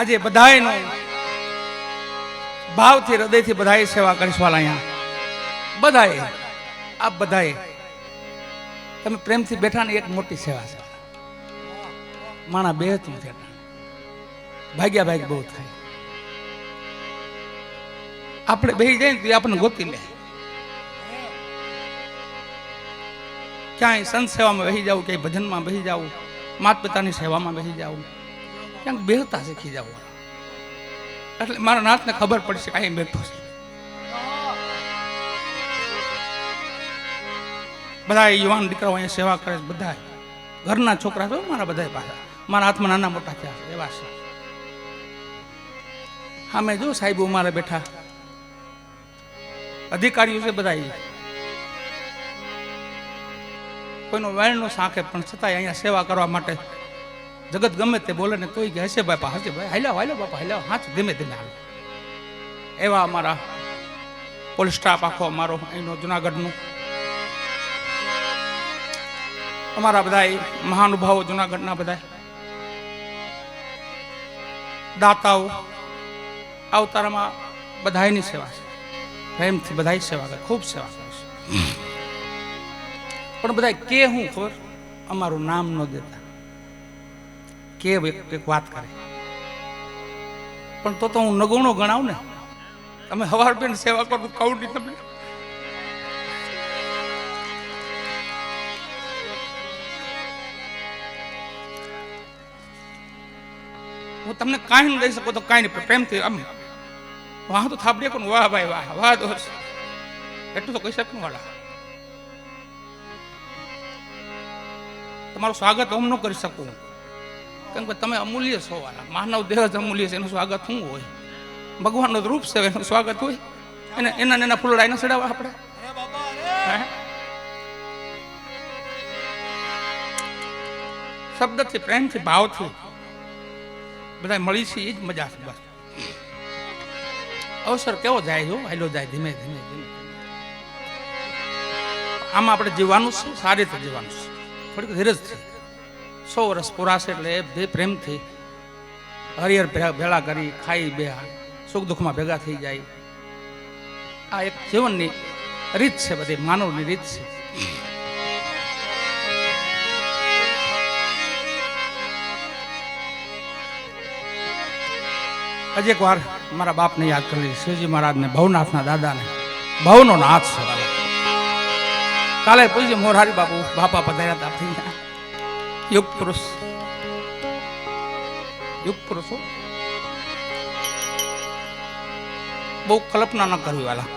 આજે બધાયનો ભાવથી, હૃદયથી બધાએ સેવા કરીશ અહીંયા. બધાએ આ બધાએ. તમે પ્રેમથી બેઠા ને એક મોટી સેવા છે. માણા બે તું થયા ભાગ્યા ભાગ બહુ થાય. આપણે બે જાય ને તો આપણને ગોતી લે. ક્યાંય સંત સેવામાં બેસી જવું ક્યાંય ભજનમાં બેસી જવું માત પિતાની સેવામાં બેસી જવું ક્યાંક બેહતા શીખી જવું એટલે મારા નાથને ખબર પડશે કાંઈ બેઠો છે. બધા યુવાન દીકરાઓ અહીંયા સેવા કરે છે બધા ઘરના છોકરા છે મારા બધા પાછા. મારા હાથમાં નાના મોટા થયા છે, એવા છે. હા મેં જો સાહેબ મારે બેઠા. અધિકારીઓ છે બધા. કોઈનો વેણનો સાંખે પણ છતાંય અહીંયા સેવા કરવા માટે જગત ગમે તે બોલે ને તોય કે હશે બાપા, હશે ભાઈ હાલ્યો હાલ્યો બાપા, હાલ્યો. હાથ ધીમે ધીમે હાલો. એવા અમારા પોલીસ સ્ટાફ આખો અમારો, અહીંનો જુનાગઢનું. અમારા બધા મહાનુભાવો જુનાગઢના બધા. દાતાઓ અવતારમાં બધાયની સેવા છે. પ્રેમથી બધા સેવા કરે, ખૂબ સેવા કરે છે. પણ બધા કે હું ખબર? અમારું નામ ન દેતા. કે એક વાત કરે. પણ તો તો હું નગુણો ગણાવ ને. તમે હવાર બેન સેવા કરો, કહું નહીં તમને. હું તમને કાંઈ ન દઈ શકું તો કાંઈ નહીં, પ્રેમથી આમ વાહ તો થાબડે કોણ? વાહ, ભાઈ, વાહ વાહ, દોસ્ત. એટલું તો કહી શકું વાળા તમારું સ્વાગત હું ન કરી શકું. કેમ કે તમે અમૂલ્ય છો માનવ દેહ જ અમૂલ્ય છે, એનું સ્વાગત શું હોય? ભગવાનનું રૂપ છે, એનું સ્વાગત હોય. એને એના એના ફૂલડા ચડાવવા આપણે. શબ્દથી, પ્રેમથી, ભાવથી બધા મળી છે એ જ મજા છે બસ. અવસર કેવો જાય જો હાલો જાય ધીમે ધીમે ધીમે આમાં આપણે જીવવાનું છે સારી રીતે જીવવાનું છે થોડીક ધીરજથી સો વર્ષ પૂરાશે એટલે બે પ્રેમથી હરિહર ભેળા કરી ખાઈ બે સુખ દુઃખમાં ભેગા થઈ જાય. આ એક જીવનની રીત છે બધી, માનવની રીત છે. હજી એક વાર મારા બાપને યાદ કરી શિવજી મહારાજને, ભવનાથના દાદાને. ભવનો નાથ છે કાલે પૂછ્યું મોરારી બાપુ બાપા પધાર્યા હતા. યુગ પુરુષ યુગ પુરુષો બહુ કલ્પના ન કરવી વાલા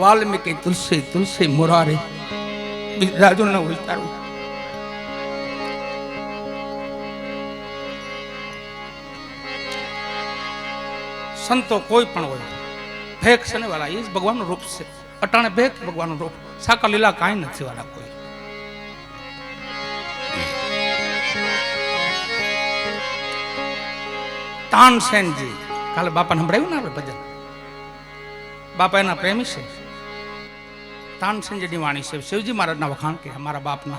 વાલ્મીકી તુલસી તુલસી મોરારી રાજુ ને વિચારવું સંતો કોઈ પણ હોય ભેખ છે ને વાલા એ જ ભગવાનનું રૂપ છે અટાણે ભેખ ભગવાનનું રૂપ સાકા લીલા કાંઈ નથી વાલા કોઈ તાનસેનજી કાલે બાપાને સંભળાયું ને આપણે ભજન? બાપા એના પ્રેમી છે. તાનસેનજીની વાણી છે. શિવજી મહારાજના વખાણ કે મારા બાપના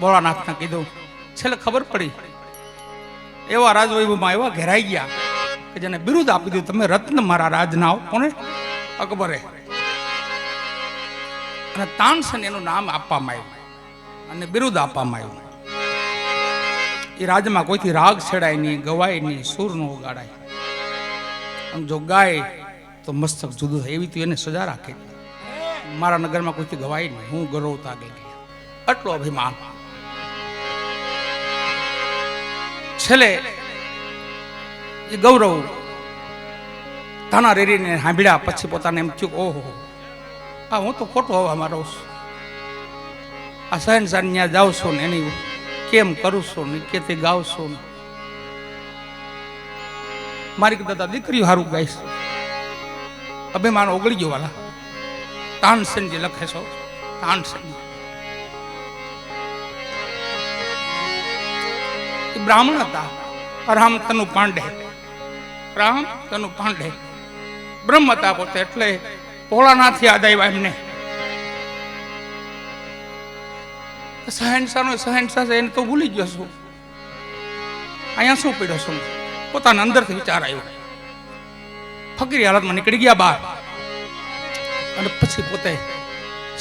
ભોળાનાથના કીધું. છેલ્લે ખબર પડી. એવા રાજવૈભવમાં એવા ઘેરાઈ ગયા કે જેને બિરુદ આપી દીધું. તમે રત્ન મારા રાજના કોને? અકબરે. અને તાનસેન એનું નામ આપવામાં આવ્યું. અને બિરુદ આપવામાં આવ્યું. એ રાજમાં કોઈથી રાગ છેડાય નહીં, ગવાય નહીં, સૂર ન ઉગાડાય. અને જો ગાય તો મસ્તક જુદું થાય, એવી તો એને સજા રાખે. મારા નગરમાં કોઈથી ગવાય નહીં, હું ગૌરવતા ગઈ આટલો અભિમાન. છેલ્લે એ ગૌરવ તાના રેરીને સાંભળ્યા, પછી પોતાને એમ થયું, ઓહો, આ હું તો ખોટો હવા મારો છું. આ સહેનસાન ત્યાં જાઉં છું ને એની કેમ કરું છું કે તે ગાવશો છું મારી દાદા, દીકરીઓ સારું ગાઈશ અભિમાન ઓગળી ગયો વાલા. તાનસેનજી લખે છો? તાનસેન બ્રાહ્મણ હતા. રામ તનુ પાંડે. રામ તનુ પાંડે. બ્રહ્મ હતા પોતે એટલે પોળાનાથી આદાવ્યા એમને. શહેનશાહ નો શહેનશાહ છે, એને તો ભૂલી ગયો છું. અહીંયા શું પડ્યો છું? પોતાના અંદરથી વિચાર આવ્યો. ફકીરી હાલતમાં નીકળી ગયા બહાર અને પછી પોતે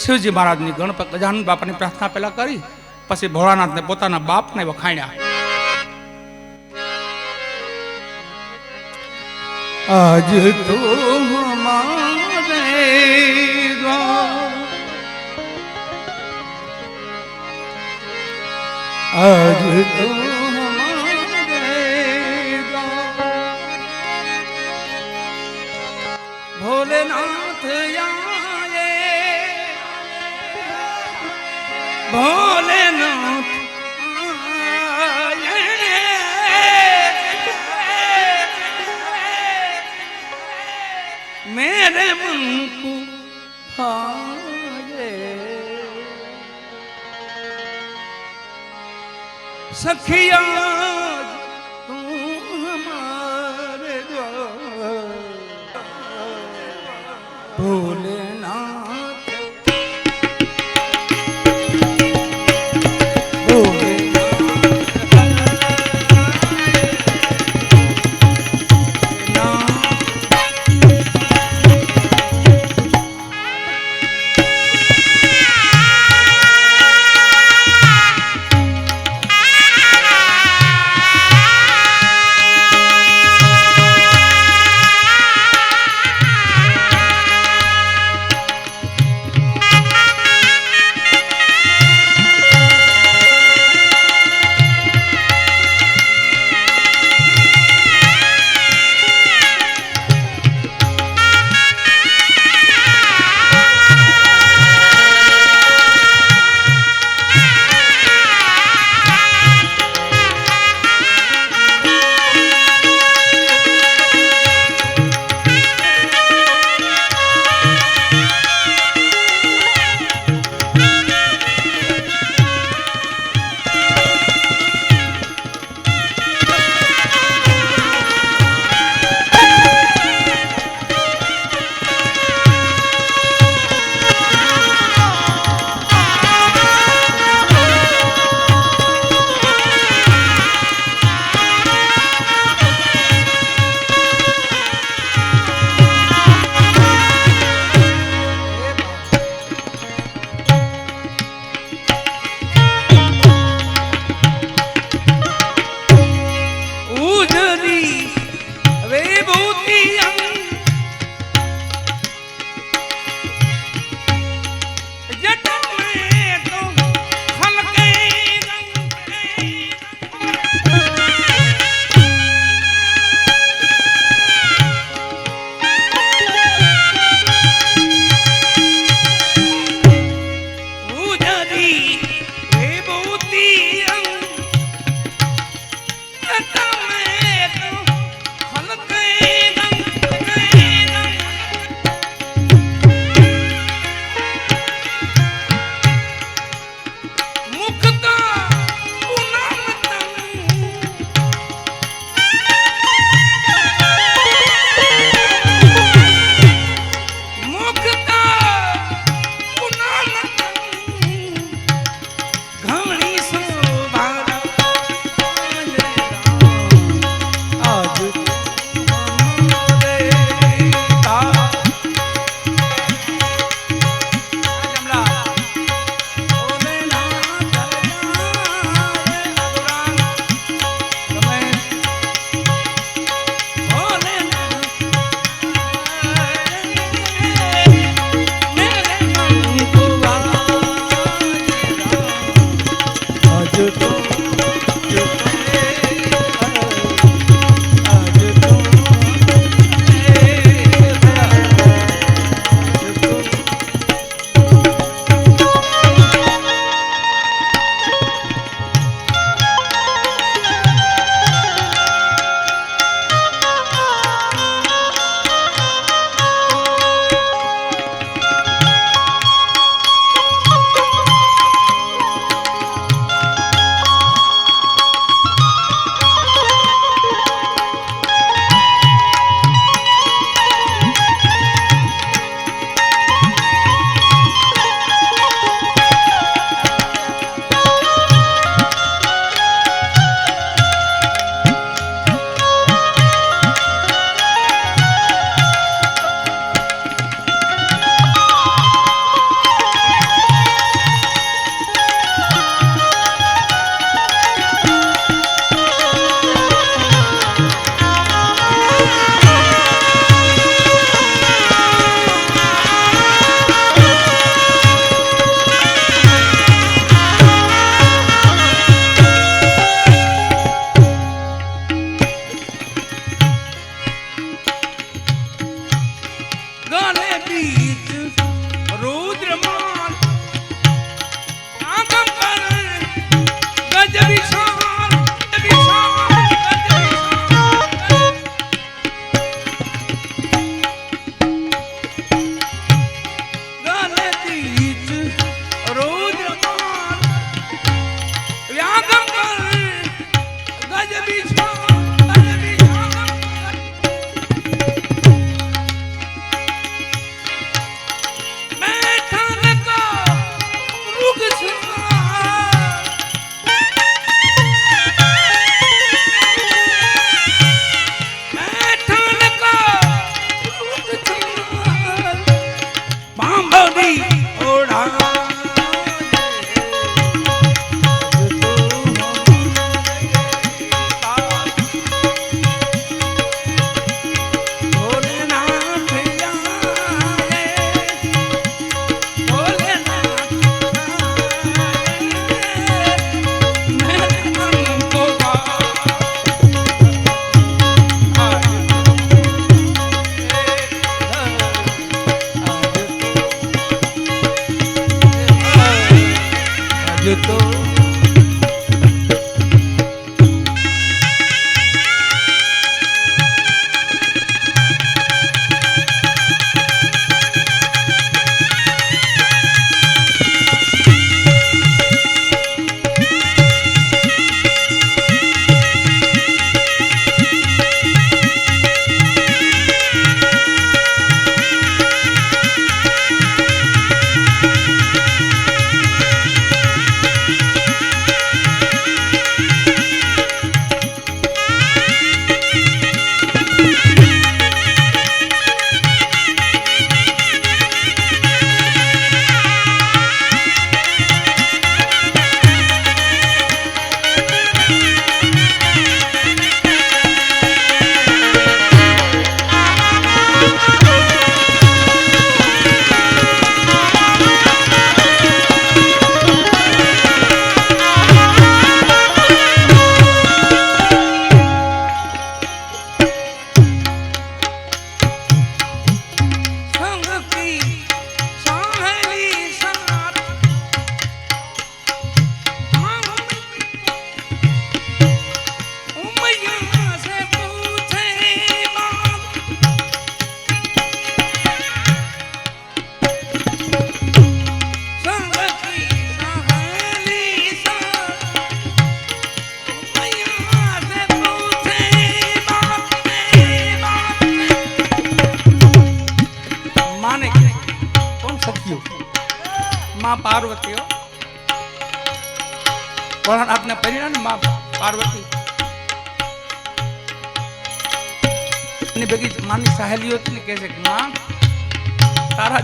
શિવજી મહારાજની ગણપત ગજાનંદ બાપાની પ્રાર્થના પહેલા કરી, પછી ભોળાનાથને પોતાના બાપને વખાણ્યા. આજ તો હમારે આજ તો સખિયા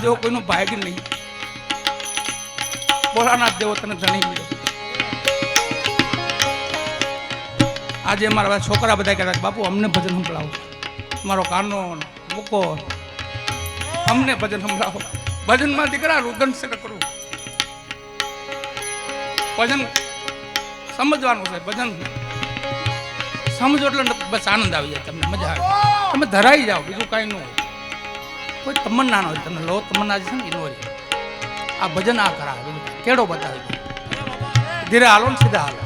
જેવો કોઈનો ભાગ નહીં. ભોળાનાથ જેવો તને ધણી મળ્યો. આજે મારા છોકરા બધા કહેતા બાપુ, અમને ભજન સંભળાવો. મારો કાનો મૂકો. અમને ભજન સંભળાવો. ભજનમાં દીકરા રુદન છે કરું. ભજન સમજવાનું છે, ભજન સમજો એટલે બસ આનંદ આવી જાય તમને, મજા આવે. તમે ધરાઈ જાઓ, બીજું કાંઈ ન કોઈ તમન્નાનો હોય. તમે લો તમન્ના છે ને એનો આ ભજન આ કરાવે. કેડો બતાવે. ધીરે હાલો ને સીધા હાલો.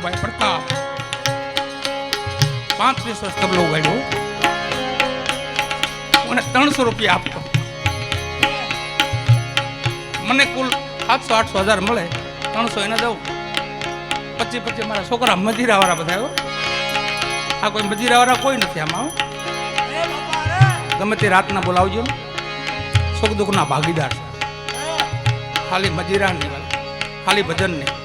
જેવો ભાઈ પ્રતાપ. પાંત્રીસ તબલો ઉગાડ્યો મને ત્રણસો રૂપિયા આપતો મને કુલ સાતસો, આઠસો હજાર મળે. ત્રણસો એને દઉં. પછી પછી મારા છોકરા મજીરાવાળા બધા. આ કોઈ મજીરાવાળા કોઈ નથી આમાં ગમે તે રાતના બોલાવજો. સુખ દુઃખના ભાગીદાર છે. ખાલી મજીરા નહીં ખાલી ભજન નહીં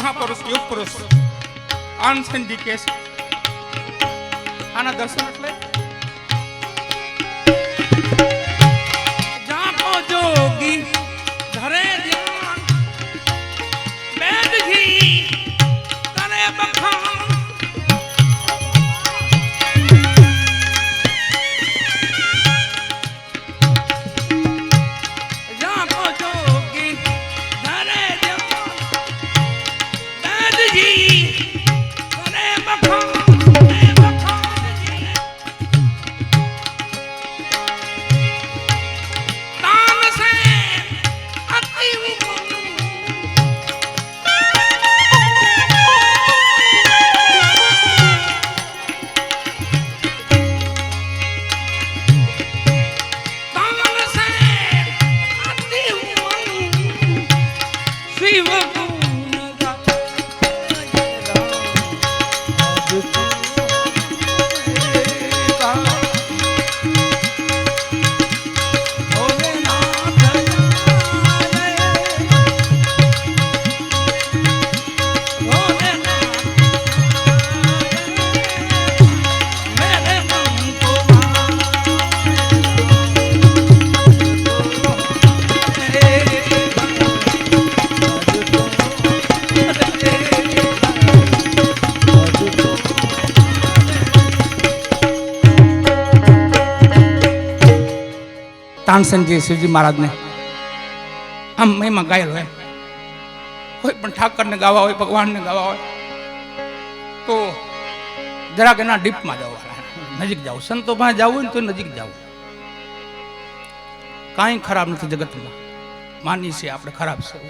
મહાપુરુષ યુગ પુરુષ અનસંધિ કેશ આના દર્શન એટલે? તાનસેનજી શિવજી મહારાજને. આમ મહિમા ગાયેલો હોય કોઈ પણ ઠાકરને ગાવા હોય, ભગવાનને ગાવા હોય, તો જરાક એના ડીપમાં જવા નજીક જાવ સંતો પાસે જવું હોય ને તો નજીક જવું. કાંઈ ખરાબ નથી જગતમાં. માની છે આપણે ખરાબ છે.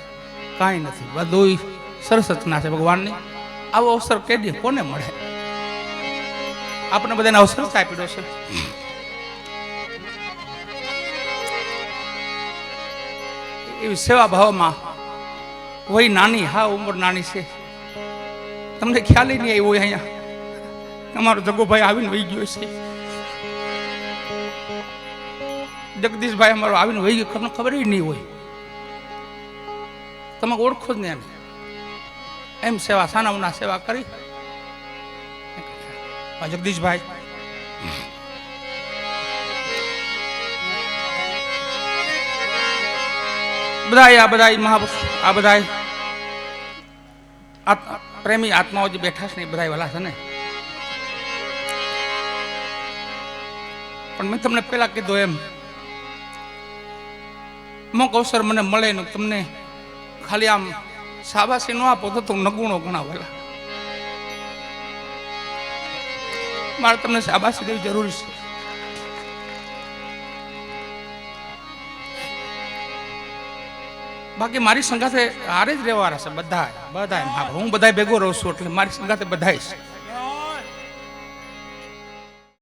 કાંઈ નથી. બધું સરસ રચના છે ભગવાનની. આવો અવસર કેદી કોને મળે? આપણે બધાને અવસર આપી આપી છે. એવી સેવા ભાવમાં વય નાની, હા, ઉંમર નાની છે. તમને ખ્યાલ નહીં આવ્યો હોય અહીંયા. અમારો જગોભાઈ આવીને વહી ગયો છે. જગદીશભાઈ અમારો આવીને વહી ગયો તમને ખબર નહીં હોય. તમે ઓળખો જ ને એને એમ સેવા સાનાવના સેવા કરી. જગદીશભાઈ. બધા આ બધા મહાપુરુષ, આ બધા પ્રેમી આત્માઓ જે બેઠા છે ને એ બધા વાલા છે ને? પણ મેં તમને પેલા કીધું એમ, અમુક અવસર મને મળે ને તમને ખાલી આમ સાબાસી ન આપો તો તું નગુણો ગણાવેલા મારે તમને સાબાસી દેવી જરૂરી છે. બાકી મારી સંગાથે હારે જ રહેવાના છે બધા બધા હું બધા ભેગો રહું છું એટલે મારી સંગાથે બધા છે.